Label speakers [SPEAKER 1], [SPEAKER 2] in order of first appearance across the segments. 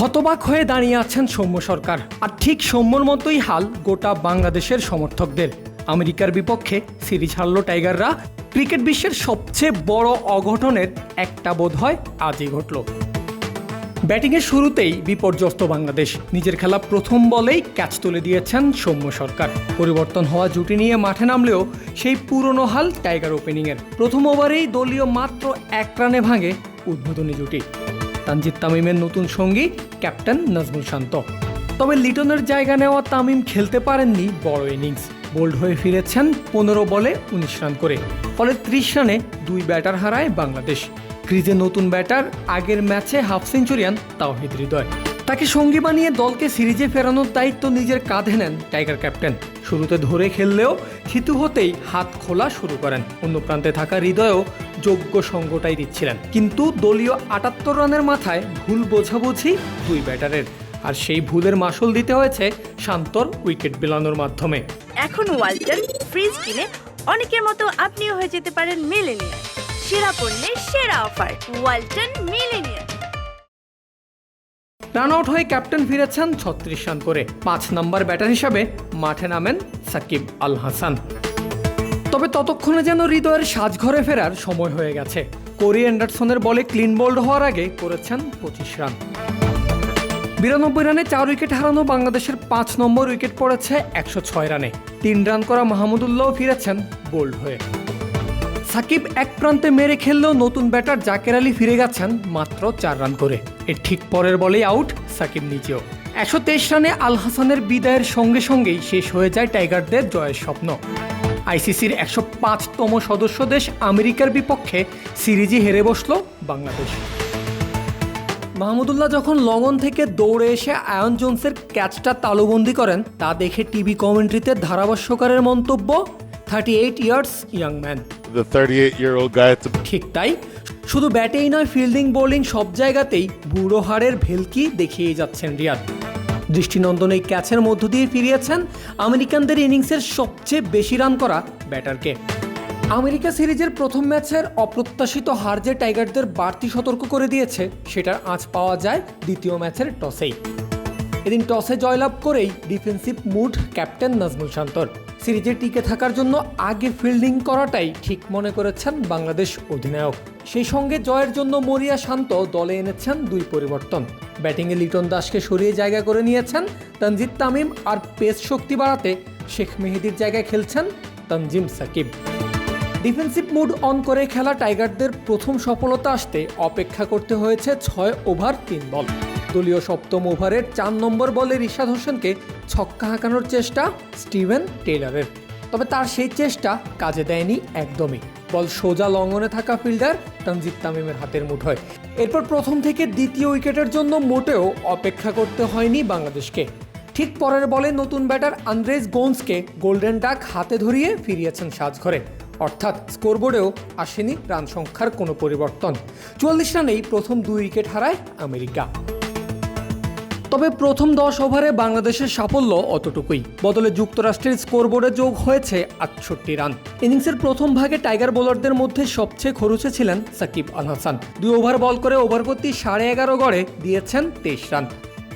[SPEAKER 1] হতবাক হয়ে দাঁড়িয়ে আছেন সৌম্য সরকার। আর ঠিক সৌম্যর মতোই হাল গোটা বাংলাদেশের সমর্থকদের। আমেরিকার বিপক্ষে সিরিজ হারল টাইগাররা। ক্রিকেট বিশ্বের সবচেয়ে বড় অঘটনের একটা বোধ হয় আজই ঘটল। ব্যাটিংয়ের শুরুতেই বিপর্যস্ত বাংলাদেশ। নিজের খেলা প্রথম বলেই ক্যাচ তুলে দিয়েছেন সৌম্য সরকার। পরিবর্তন হওয়া জুটি নিয়ে মাঠে নামলেও সেই পুরনো হাল টাইগার ওপেনিংয়ের। প্রথম ওভারেই দলীয় মাত্র এক রানে ভাঙে উদ্বোধনী জুটি। তানজিদ তামিমের নতুন সঙ্গী ক্যাপ্টেন নাজমুল শান্ত। তবে লিটনের জায়গা নেওয়া তামিম খেলতে পারেননি বড় ইনিংস। বোল্ড হয়ে ফিরেছেন পনেরো বলে উনিশ রান করে। ফলে ত্রিশ রানে দুই ব্যাটার হারায় বাংলাদেশ। ক্রিজে নতুন ব্যাটার আগের ম্যাচে হাফ সেঞ্চুরিয়ান তাওহিদ হৃদয়। তাকে সঙ্গী বানিয়ে দলকে সিরিজে ফেরানোর দায়িত্ব নিজের কাঁধে নেন টাইগার ক্যাপ্টেন। শুরুতে ধরে খেললেও থিতু হতেই হাত খোলা শুরু করেন। অন্য প্রান্তে থাকা হৃদয়ও যোগ্য সঙ্গটাই দিচ্ছিলেন। কিন্তু দলীয় আটাত্তর রানের মাথায় ভুল বোঝাবুঝি দুই ব্যাটারের। আর সেই ভুলের মাসুল দিতে হয়েছে শান্তর উইকেট বিলানোর মাধ্যমে।
[SPEAKER 2] এখন ওয়ালটন ফ্রিজ কিনে অনেকের মতো আপনিও হয়ে যেতে পারেন মিলেনিয়ার সেরা পণ্যের সেরা offer, Walton millionaire
[SPEAKER 1] run out হয়ে ক্যাপ্টেন ফিরেছেন ছত্রিশ রান করে। পাঁচ নম্বর ব্যাটার হিসাবে মাঠে নামেন সাকিব আল হাসান। তবে ততক্ষণে যেন হৃদয়ের সাজঘরে ফেরার সময় হয়ে গেছে। কোরি অ্যান্ডারসনের বলে ক্লিন বোল্ড হওয়ার আগে করেছেন পঁচিশ রান। বিরানব্বই রানে চার উইকেট হারানো বাংলাদেশের পাঁচ নম্বর উইকেট পড়েছে একশো ছয় রানে। তিন রান করা মাহমুদুল্লাহ ফিরেছেন বোল্ড হয়ে। সাকিব এক প্রান্তে মেরে খেললেও নতুন ব্যাটার জাকের আলী ফিরে গেছেন মাত্র চার রান করে। এর ঠিক পরের বলেই আউট সাকিব নিজেও। একশো তেইশ রানে আল হাসানের বিদায়ের সঙ্গে সঙ্গেই শেষ হয়ে যায় টাইগারদের জয়ের স্বপ্ন। আইসিসির একশো পাঁচতম সদস্য দেশ আমেরিকার বিপক্ষে সিরিজই হেরে বসল বাংলাদেশ। মাহমুদুল্লাহ যখন লগন থেকে দৌড়ে এসে আয়ন জোনসের ক্যাচটা তালুবন্দি করেন তা দেখে টিভি কমেন্ট্রিতে ধারাভাষ্যকারের মন্তব্য thirty eight years young man
[SPEAKER 3] the 38 year old guy at the
[SPEAKER 1] ঠিক তাই শুধু ব্যাটেই নয়, ফিল্ডিং, বোলিং সব জায়গাতেই বুড়ো হাড়ের ভেলকি দেখিয়ে যাচ্ছেন রিয়াদ। দৃষ্টিনন্দন এই ক্যাচের মধ্য দিয়ে ফিরিয়েছেন আমেরিকানদের ইনিংসের সবচেয়ে বেশি রান করা ব্যাটারকে। আমেরিকা সিরিজের প্রথম ম্যাচের অপ্রত্যাশিত হার যে টাইগারদের বাড়তি সতর্ক করে দিয়েছে সেটার আঁচ পাওয়া যায় দ্বিতীয় ম্যাচের টসেই। এদিন টসে জয়লাভ করেই ডিফেন্সিভ মুড ক্যাপ্টেন নাজমুল শান্তর। সিরিজে টিকে থাকার জন্য আগে ফিল্ডিং করাটাই ঠিক মনে করেছেন বাংলাদেশ অধিনায়ক। সেই সঙ্গে জয়ের জন্য মরিয়া শান্ত দলে এনেছেন দুই পরিবর্তন। ব্যাটিংয়ে লিটন দাসকে সরিয়ে জায়গা করে নিয়েছেন তানজিদ তামিম আর পেস শক্তি বাড়াতে শেখ মেহেদির জায়গায় খেলছেন Tanzim Sakib. Defensive mood on করে খেলা টাইগারদের প্রথম সফলতা আসতে অপেক্ষা করতে হয়েছে ছয় ওভার তিন বল। দলীয় সপ্তম ওভারের চার নম্বর বলে রিশাদ হোসেনকে ছক্কা হাঁকানোর চেষ্টা স্টিভেন টেইলারের। তবে তার সেই চেষ্টা কাজে দেয়নি একদমই। বল সোজা লঙ্ঘনে থাকা ফিল্ডার তানজিদ তামিমের হাতের মুঠোয়। এরপর প্রথম থেকে দ্বিতীয় উইকেটের জন্য মোটেও অপেক্ষা করতে হয়নি বাংলাদেশকে। ঠিক পরের বলে নতুন ব্যাটার আন্দ্রেস গোন্সকে গোল্ডেন ডাক হাতে ধরিয়ে ফিরিয়েছেন সাজঘরে। অর্থাৎ স্কোরবোর্ডেও আসেনি রান সংখ্যার কোনো পরিবর্তন। চুয়াল্লিশ রানেই প্রথম দুই উইকেট হারায় আমেরিকা। তবে প্রথম দশ ওভারে বাংলাদেশের সাফল্য অতটুকুই। বদলে যুক্তরাষ্ট্রের স্কোরবোর্ডে যোগ হয়েছে আটষট্টি রান। ইনিংসের প্রথম ভাগে টাইগার বোলারদের মধ্যে সবচেয়ে খরুচে ছিলেন সাকিব আল হাসান। দুই ওভার বল করে ওভার প্রতি সাড়ে এগারো গড়ে দিয়েছেন তেইশ রান।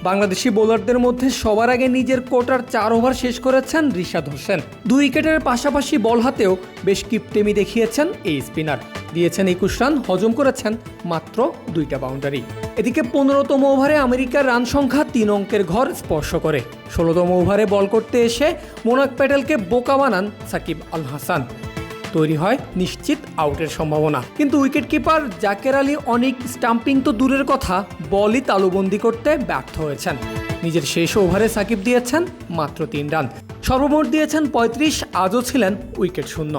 [SPEAKER 1] বাংলাদেশি বোলারদের মধ্যে সবার আগে নিজের কোটার চার ওভার শেষ করেছেন রিশাদ হোসেন। দুই উইকেটের পাশাপাশি বল হাতেও বেশ কিপটেমি দেখিয়েছেন এই স্পিনার। দিয়েছেন একুশ রান, হজম করেছেন মাত্র দুইটা বাউন্ডারি। এদিকে পনেরোতম ওভারে আমেরিকার রান সংখ্যা তিন অঙ্কের ঘর স্পর্শ করে। ষোলোতম ওভারে বল করতে এসে মোনাক প্যাটেলকে বোকা বানান সাকিব আল হাসান। তৈরি হয় নিশ্চিত আউটের সম্ভাবনা। কিন্তু উইকেট কিপার জাকের আলী অনেক স্টাম্পিং তো দূরের কথা, বলই তালুবন্দি করতে ব্যর্থ হয়েছেন। নিজের শেষ ওভারে সাকিব দিয়েছেন মাত্র তিন রান। সর্বমোট দিয়েছেন পঁয়ত্রিশ, আজও ছিলেন উইকেট শূন্য।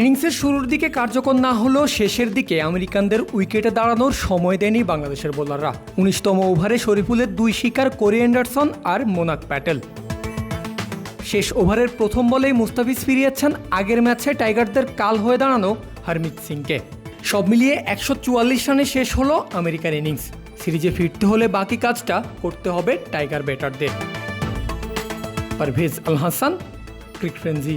[SPEAKER 1] ইনিংসের শুরুর দিকে কার্যকর না হলেও শেষের দিকে আমেরিকানদের উইকেটে দাঁড়ানোর সময় দেয়নি বাংলাদেশের বোলাররা। উনিশতম ওভারে শরীফুলের দুই শিকার কোরি অ্যান্ডারসন আর মোনাক প্যাটেল। শেষ ওভারের প্রথম বলেই মুস্তাফিজ ফিরিয়েছেন আগের ম্যাচে টাইগারদের কাল হয়ে দাঁড়ানো হরমিত সিংকে। সব মিলিয়ে একশো চুয়াল্লিশ রানে শেষ হলো আমেরিকার ইনিংস। সিরিজে ফিরতে হলে বাকি কাজটা করতে হবে টাইগার ব্যাটারদের। Parvez Al Hasan, cric frenzy